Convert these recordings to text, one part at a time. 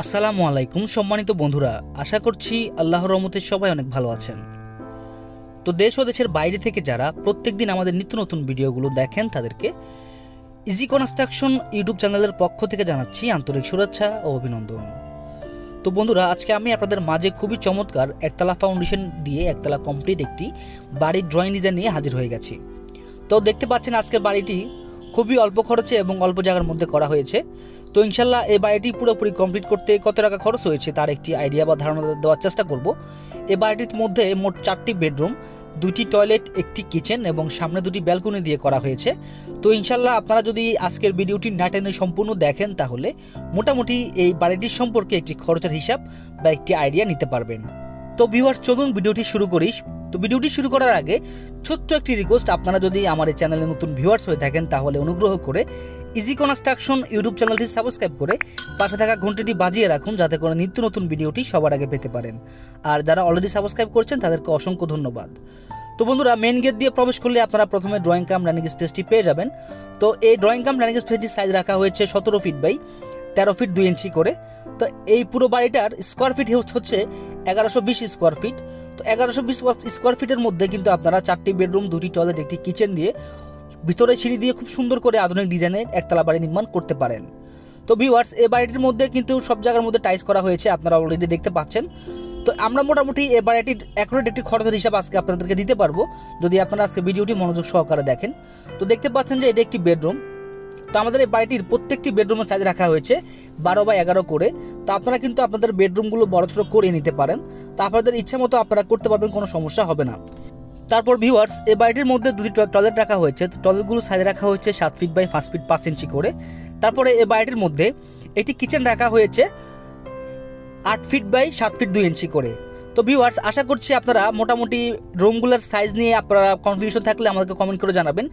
আসসালামু আলাইকুম সম্মানিত বন্ধুরা, আশা করছি আল্লাহর রহমতে সবাই অনেক ভালো আছেন। তো দেশ ও দেশের বাইরে থেকে যারা প্রত্যেকদিন আমাদের নিত্য নতুন ভিডিওগুলো দেখেন, তাদেরকে ইজি কনস্ট্রাকশন ইউটিউব চ্যানেলের পক্ষ থেকে জানাচ্ছি আন্তরিক শুভেচ্ছা ও অভিনন্দন। তো বন্ধুরা, আজকে আমি আপনাদের মাঝে খুবই চমৎকার একতলা ফাউন্ডেশন দিয়ে একতলা কমপ্লিট একটি বাড়ির ড্রয়িং ডিজাইন নিয়ে হাজির হয়ে গেছি। তো দেখতে পাচ্ছেন আজকের বাড়িটি খুবই অল্প খরচে এবং অল্প জায়গার মধ্যে করা হয়েছে। তো ইনশাল্লাহ এই বাড়িটি পুরোপুরি কমপ্লিট করতে কত টাকা খরচ হয়েছে তার একটি আইডিয়া বা ধারণা দেওয়ার চেষ্টা করব। এই বাড়িটির মধ্যে মোট চারটি বেডরুম দুটি টয়লেট একটি কিচেন এবং সামনে দুটি ব্যালকনি দিয়ে করা হয়েছে। তো ইনশাল্লাহ আপনারা যদি আজকের ভিডিওটি না টেনে সম্পূর্ণ দেখেন তাহলে মোটামুটি এই বাড়িটির সম্পর্কে একটি খরচের হিসাব বা একটি আইডিয়া নিতে পারবেন। তো ভিউয়ার্স চলুন ভিডিওটি শুরু করিস তো ভিডিওটি শুরু করার আগে ছোট্ট একটি রিকোয়েস্ট আপনারা যদি আমার এই চ্যানেলে নতুন ভিউয়ার্স হয়ে থাকেন, তাহলে অনুগ্রহ করে ইজি কনস্ট্রাকশন ইউটিউব চ্যানেলটি সাবস্ক্রাইব করে পাশে থাকা ঘন্টিটি বাজিয়ে রাখুন, যাতে করে নিত্য নতুন ভিডিওটি সবার আগে পেতে পারেন। আর যারা অলরেডি সাবস্ক্রাইব করছেন, তাদেরকে অসংখ্য ধন্যবাদ। তো বন্ধুরা মেন গেট দিয়ে প্রবেশ করলে আপনারা প্রথমে ড্রয়িং কাম রানিং স্পেসটি পেয়ে যাবেন। তো এই ড্রয়িং কাম রানিং স্পেসটির সাইজ রাখা হয়েছে সতেরো ফিট বাই তেরো ফিট দুই ইঞ্চি করে। তো এই পুরো বাড়িটার স্কোয়ার ফিট হচ্ছে এগারোশো বিশ স্কোয়ার ফিট তো এগারোশো বিশ স্কোয়ার ফিটের মধ্যে কিন্তু আপনারা চারটি বেডরুম দুটি টয়লেট একটি কিচেন দিয়ে ভিতরে সিঁড়ি দিয়ে খুব সুন্দর করে আধুনিক ডিজাইনের একতলা বাড়ি নির্মাণ করতে পারেন। তো ভিউয়ার্স এই বাড়িটির মধ্যে কিন্তু সব জায়গার মধ্যে টাইস করা হয়েছে, আপনারা অলরেডি দেখতে পাচ্ছেন। তো আমরা মোটামুটি এ বাড়িটির অ্যাকুরেট একটি খরচের হিসাব আজকে আপনাদেরকে দিতে পারব, যদি আপনারা আজকে ভিডিওটি মনোযোগ সহকারে দেখেন। তো দেখতে পাচ্ছেন যে এটি একটি বেডরুম তো আমাদের এই বাড়িটির প্রত্যেকটি বেডরুমের সাইজ রাখা হয়েছে, বারো বাই এগারো করে। তো আপনারা কিন্তু আপনাদের বেডরুমগুলো বড় ছোটো করে নিতে পারেন। তো আপনাদের ইচ্ছা মতো আপনারা করতে পারবেন, কোনো সমস্যা হবে না। তারপর ভিউয়ার্স এই বাড়িটির মধ্যে দুটি টয়লেট রাখা হয়েছে। তো টয়লেটগুলো সাইজে রাখা হয়েছে সাত ফিট বাই পাঁচ ফিট পাঁচ ইঞ্চি করে। তারপরে এই বাড়িটির মধ্যে একটি কিচেন রাখা হয়েছে আট ফিট বাই সাত ফিট দুই ইঞ্চি করে। তো ভিউয়ার্স আশা করছি আপনারা মোটামুটি রুমগুলোর সাইজ নিয়ে আপনারা কনফিউশন থাকলে আমাদেরকে কমেন্ট করে জানাবেন।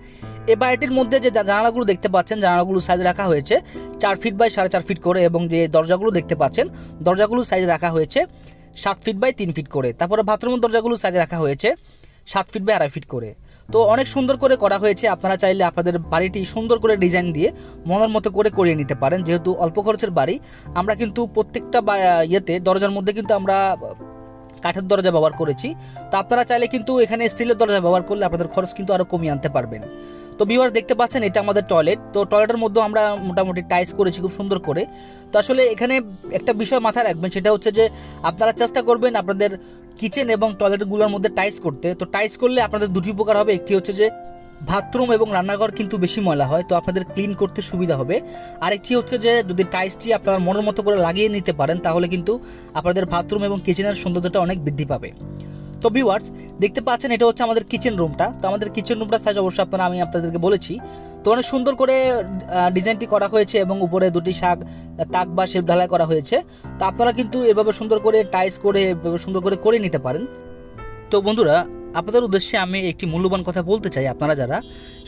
এ বাড়িটির মধ্যে যে জানালাগুলো দেখতে পাচ্ছেন, জানালাগুলো সাইজ রাখা হয়েছে, চার ফিট বাই সাড়ে চার ফিট করে এবং যে দরজাগুলো দেখতে পাচ্ছেন, দরজাগুলো সাইজ রাখা হয়েছে সাত ফিট বাই তিন ফিট করে। তারপরে বাথরুমের দরজাগুলো সাইজ রাখা হয়েছে সাত ফিট বাই আড়াই ফিট করে। তো অনেক সুন্দর করে করা হয়েছে, আপনারা চাইলে আপনাদের বাড়িটি সুন্দর করে ডিজাইন দিয়ে মনের মতো করে করিয়ে নিতে পারেন, যেহেতু অল্প খরচের বাড়ি। আমরা কিন্তু প্রত্যেকটা ইয়েতে, দরজার মধ্যে কিন্তু আমরা কাঠের দরজা ব্যবহার করেছি। তো আপনারা চাইলে কিন্তু এখানে স্টিলের দরজা ব্যবহার করলে আপনাদের খরচ কিন্তু আরও কমিয়ে আনতে পারবেন। তো ভিউয়ার্স দেখতে পাচ্ছেন, এটা আমাদের টয়লেট তো টয়লেটের মধ্যেও আমরা মোটামুটি টাইস করেছি খুব সুন্দর করে। তো আসলে এখানে একটা বিষয় মাথায় রাখবেন, সেটা হচ্ছে যে আপনারা চেষ্টা করবেন আপনাদের কিচেন এবং টয়লেটগুলোর মধ্যে টাইস করতে। তো টাইস করলে আপনাদের দুটি উপকার হবে, একটি হচ্ছে যে বাথরুম এবং রান্নাঘর কিন্তু বেশি ময়লা হয়, তো আপনাদের ক্লিন করতে সুবিধা হবে। আরেকটি হচ্ছে যে, যদি টাইসটি আপনার মনের মতো করে লাগিয়ে নিতে পারেন, তাহলে কিন্তু আপনাদের বাথরুম এবং কিচেনের সৌন্দর্যটা অনেক বৃদ্ধি পাবে। তো ভিউয়ার্স, দেখতে পাচ্ছেন এটা হচ্ছে আমাদের কিচেন রুমটা। তো আমাদের কিচেন রুমটার সাইজ অবশ্যই আপনারা, আমি আপনাদেরকে বলেছি। তো অনেক সুন্দর করে ডিজাইনটি করা হয়েছে এবং উপরে দুটি শাক, তাক বা শেপ ঢালাই করা হয়েছে। তো আপনারা কিন্তু এভাবে সুন্দর করে টাইস করে, এভাবে সুন্দর করে করে নিতে পারেন। তো বন্ধুরা আপনাদের উদ্দেশ্যে আমি একটি মূল্যবান কথা বলতে চাই। আপনারা যারা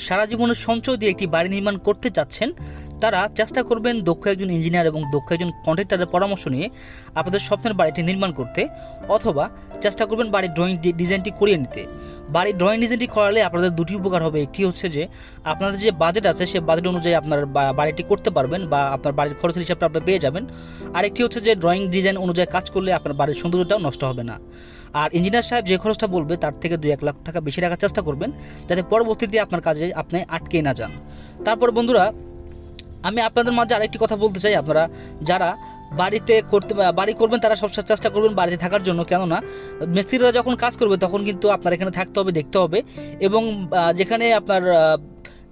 সারা জীবনের সঞ্চয় দিয়ে একটি বাড়ি নির্মাণ করতে চাচ্ছেন, তারা চেষ্টা করবেন দক্ষ একজন ইঞ্জিনিয়ার এবং দক্ষ একজন কন্ট্রাক্টরের পরামর্শ নিয়ে আপনাদের স্বপ্নের বাড়িটি নির্মাণ করতে, অথবা চেষ্টা করবেন বাড়ির ড্রয়িং ডিজাইনটি করিয়ে নিতে। বাড়ির ড্রয়িং ডিজাইনটি করালে আপনাদের দুটি উপকার হবে। একটি হচ্ছে যে, আপনাদের যে বাজেট আছে, সে বাজেট অনুযায়ী আপনার বাড়িটি করতে পারবেন বা আপনার বাড়ির খরচের হিসাবটা আপনি পেয়ে যাবেন। আরেকটি হচ্ছে যে ড্রয়িং ডিজাইন অনুযায়ী কাজ করলে আপনার বাড়ির সৌন্দর্যটাও নষ্ট হবে না। আর ইঞ্জিনিয়ার সাহেব যে খরচটা বলবে, তার থেকে দুই এক লাখ টাকা বেশি রাখার চেষ্টা করবেন, যাতে পরবর্তীতে আপনার কাজে আপনি আটকে না যান। তারপর বন্ধুরা, আমি আপনাদের মাঝে আরেকটি কথা বলতে চাই আপনারা, যারা বাড়িতে করতে, বাড়ি করবেন তারা সব চেষ্টা করবেন বাড়িতে থাকার জন্য, কেননা মিস্ত্রিরা যখন কাজ করবে তখন কিন্তু আপনার এখানে থাকতে হবে, দেখতে হবে এবং যেখানে আপনার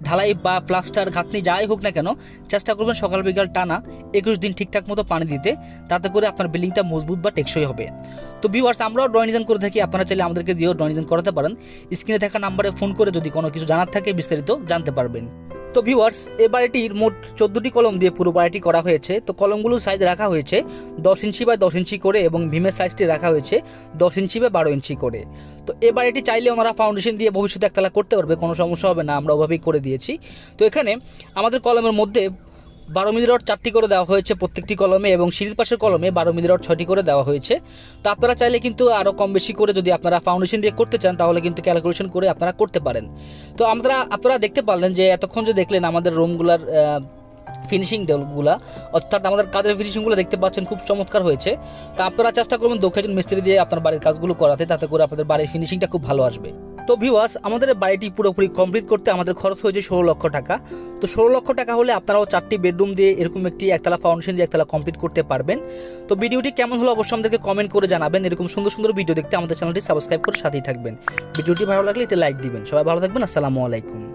ঢালাই বা প্লাস্টার ঘাটনি যাই হোক না কেন, চেষ্টা করবেন সকাল বিকাল টানা একুশ দিন ঠিকঠাক মতো পানি দিতে, তাতে করে আপনার বিল্ডিংটা মজবুত বা টেকসই হবে। তো ভিউয়ার্স আমরাও ড্রয়িং ডিজাইন করে থাকি, আপনারা চাইলে আমাদেরকে দিয়েও ড্রয়িং ডিজাইন করাতে পারেন। স্ক্রিনে থাকা নাম্বারে ফোন করে যদি কোনো কিছু জানার থাকে, বিস্তারিত জানতে পারবেন। তো ভিউয়ার্স এ বাড়িটির মোট চোদ্দোটি কলম দিয়ে পুরো বাড়িটি করা হয়েছে। তো কলমগুলোর সাইজ রাখা হয়েছে দশ ইঞ্চি বা দশ ইঞ্চি করে এবং ভীমের সাইজটি রাখা হয়েছে দশ ইঞ্চি বা বারো ইঞ্চি করে। তো এ বাড়িটি চাইলে ওনারা ফাউন্ডেশন দিয়ে ভবিষ্যতে একতলা করতে পারবে, কোনো সমস্যা হবে না, আমরা ওভাবেই করে দিয়েছি। তো এখানে আমাদের কলমের মধ্যে বারো মিলি রড চারটি করে দেওয়া হয়েছে প্রত্যেকটি কলমে এবং সিঁড়ির পাশের কলমে বারো মিলি রড ছয়টি করে দেওয়া হয়েছে। তো আপনারা চাইলে কিন্তু আরও কম বেশি করে যদি আপনারা ফাউন্ডেশন দিয়ে করতে চান, তাহলে কিন্তু ক্যালকুলেশন করে আপনারা করতে পারেন। তো আমরা, আপনারা দেখতে পারলেন যে এতক্ষণ যে দেখলেন আমাদের রুমগুলার ফিনিশিং ফিনিশিংগুলা অর্থাৎ আমাদের কাজের ফিনিশিংগুলো দেখতে পাচ্ছেন, খুব চমৎকার হয়েছে। তা আপনারা চেষ্টা করবেন দক্ষ একজন মিস্ত্রি দিয়ে আপনার বাড়ির কাজগুলো করাতে, তাতে করে আপনাদের বাড়ির ফিনিশিংটা খুব ভালো আসবে। তো ভিওয়াস আমাদের বাড়িটি পুরোপুরি কমপ্লিট করতে আমাদের খরচ হয়েছে ষোলো লক্ষ টাকা। তো ষোলো লক্ষ টাকা হলে আপনারাও চারটি বেডরুম দিয়ে এরকম একটি একতলা ফাউন্ডেশন দিয়ে একতলা কমপ্লিট করতে পারবেন। তো ভিডিওটি কেমন হলো অবশ্যই আমাদেরকে কমেন্ট করে জানাবেন। এরকম সুন্দর সুন্দর ভিডিও দেখতে আমাদের চ্যানেলটি সাবস্ক্রাইব করে সাথেই থাকবেন। ভিডিওটি ভালো লাগলে এটা লাইক দিবেন। সবাই ভালো থাকবেন। আসসালামু আলাইকুম।